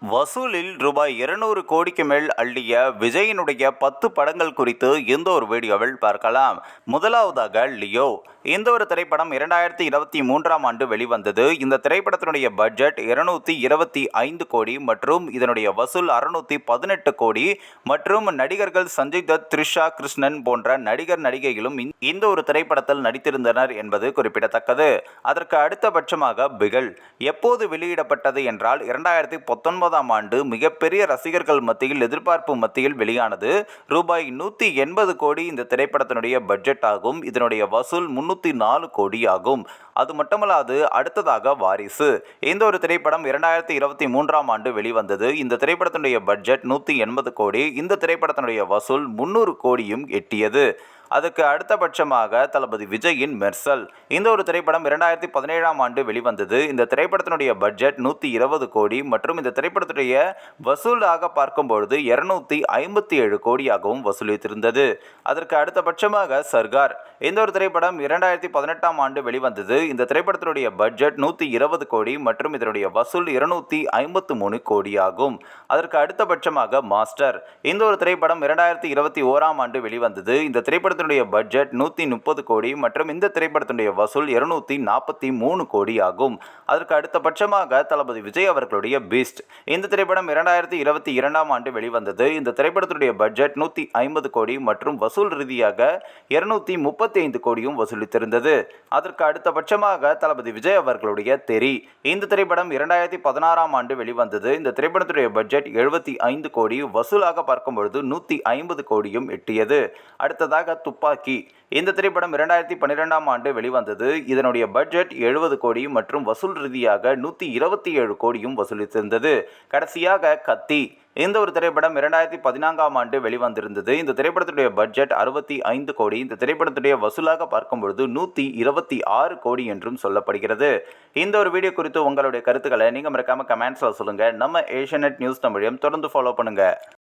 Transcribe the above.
வசூலில் ரூபாய் இருநூறு கோடிக்கு மேல் அள்ளிய விஜயினுடைய பத்து படங்கள் குறித்து இந்த ஒரு வீடியோவில் பார்க்கலாம். முதலாவதாக லியோ. இந்த ஒரு திரைப்படம் இரண்டாயிரத்தி இருபத்தி மூன்றாம் ஆண்டு வெளிவந்தது. இந்த திரைப்படத்தினுடைய பட்ஜெட் இருநூத்தி இருபத்தி ஐந்து கோடி மற்றும் இதனுடைய வசூல் அறுநூத்தி பதினெட்டு கோடி மற்றும் நடிகர்கள் சஞ்சய் தத் த்ரிஷா கிருஷ்ணன் போன்ற நடிகர் நடிகைகளும் இந்த- ஒரு திரைப்படத்தில் நடித்திருந்தனர் என்பது குறிப்பிடத்தக்கது. அதற்கு அடுத்தபட்சமாக பிகல். எப்போது வெளியிடப்பட்டது என்றால் இரண்டாயிரத்தி பத்தொன்பது பத்தொன்பதாம் ஆண்டு மிகப்பெரிய ரசிகர்கள் மத்தியில் எதிர்பார்ப்பு மத்தியில் வெளியானது. ரூபாய் நூற்றி எண்பது கோடி இந்த திரைப்படத்தினுடைய பட்ஜெட் ஆகும். இதனுடைய வசூல் முன்னூற்றி நாலு கோடி ஆகும். அது மட்டுமல்லாது அடுத்ததாக வாரிசு. இந்த ஒரு திரைப்படம் இரண்டாயிரத்தி இருபத்தி மூன்றாம் ஆண்டு வெளிவந்தது. இந்த திரைப்படத்தினுடைய பட்ஜெட் நூற்றி எண்பது கோடி. இந்த திரைப்படத்தினுடைய வசூல் முந்நூறு கோடியும் எட்டியது. அதுக்கு அடுத்தபட்சமாக தளபதி விஜயின் மெர்சல். இந்த ஒரு திரைப்படம் இரண்டாயிரத்தி பதினேழாம் ஆண்டு வெளிவந்தது. இந்த திரைப்படத்தினுடைய பட்ஜெட் நூற்றி இருபது கோடி மற்றும் இந்த திரைப்படத்துடைய வசூலாக பார்க்கும்பொழுது இருநூத்தி ஐம்பத்தி ஏழு கோடியாகவும் வசூலித்திருந்தது. அதற்கு அடுத்தபட்சமாக சர்கார். இந்த ஒரு திரைப்படம் இரண்டாயிரத்தி பதினெட்டாம் ஆண்டு வெளிவந்தது. இந்த திரைப்படத்தினுடைய பட்ஜெட் நூற்றி இருபது கோடி மற்றும் இதனுடைய வசூல் இருநூத்தி ஐம்பத்து மூணு கோடியாகும். அதற்கு அடுத்தபட்சமாக மாஸ்டர். இந்த ஒரு திரைப்படம் இரண்டாயிரத்தி இருபத்தி ஓராம் ஆண்டு வெளிவந்தது. இந்த திரைப்படத்தினுடைய பட்ஜெட் நூற்றி முப்பது கோடி மற்றும் இந்த திரைப்படத்தினுடைய வசூல் இருநூத்தி நாற்பத்தி மூணு கோடி ஆகும். அதற்கு அடுத்தபட்சமாக தளபதி விஜய் அவர்களுடைய பீஸ்ட் இந்த திரைப்படம் இரண்டாயிரத்தி இருபத்தி இரண்டாம் ஆண்டு வெளிவந்தது. இந்த திரைப்படத்தினுடைய பட்ஜெட் நூற்றி ஐம்பது கோடி மற்றும் வசூல் ரீதியாக இருநூத்தி முப்பத்தி ஐந்து கோடியும் வசூலித்திருந்தது. அதற்கு அடுத்தபட்சமாக தளபதி விஜய் அவர்களுடைய தெரி இந்த திரைப்படம் இரண்டாயிரத்தி பதினாறாம் ஆண்டு வெளிவந்தது. இந்த திரைப்படத்துடைய பட்ஜெட் எழுபத்தி ஐந்து கோடி. வசூலாக பார்க்கும் பொழுது நூற்றி ஐம்பது கோடியும் எட்டியது. அடுத்ததாக துப்பாக்கி. இந்த திரைப்படம் இரண்டாயிரத்தி பன்னிரெண்டாம் ஆண்டு வெளிவந்தது. இதனுடைய பட்ஜெட் எழுபது கோடி மற்றும் வசூல் ரீதியாக நூற்றி இருபத்தி ஏழு கோடியும் வசூலித்திருந்தது. கடைசியாக கத்தி. இந்த ஒரு திரைப்படம் இரண்டாயிரத்தி பதினான்காம் ஆண்டு வெளிவந்திருந்தது. இந்த திரைப்படத்துடைய பட்ஜெட் அறுபத்தி ஐந்து கோடி. இந்த திரைப்படத்துடைய வசூலாக பார்க்கும் பொழுது நூற்றி இருபத்தி ஆறு கோடி என்றும் சொல்லப்படுகிறது. இந்த ஒரு வீடியோ குறித்து உங்களுடைய கருத்துக்களை நீங்கள் மறக்காமல் கமெண்ட்ஸில் சொல்லுங்கள் நம்ம ஏஷியநெட் நியூஸ் தமிழையும் தொடர்ந்து ஃபாலோ பண்ணுங்கள்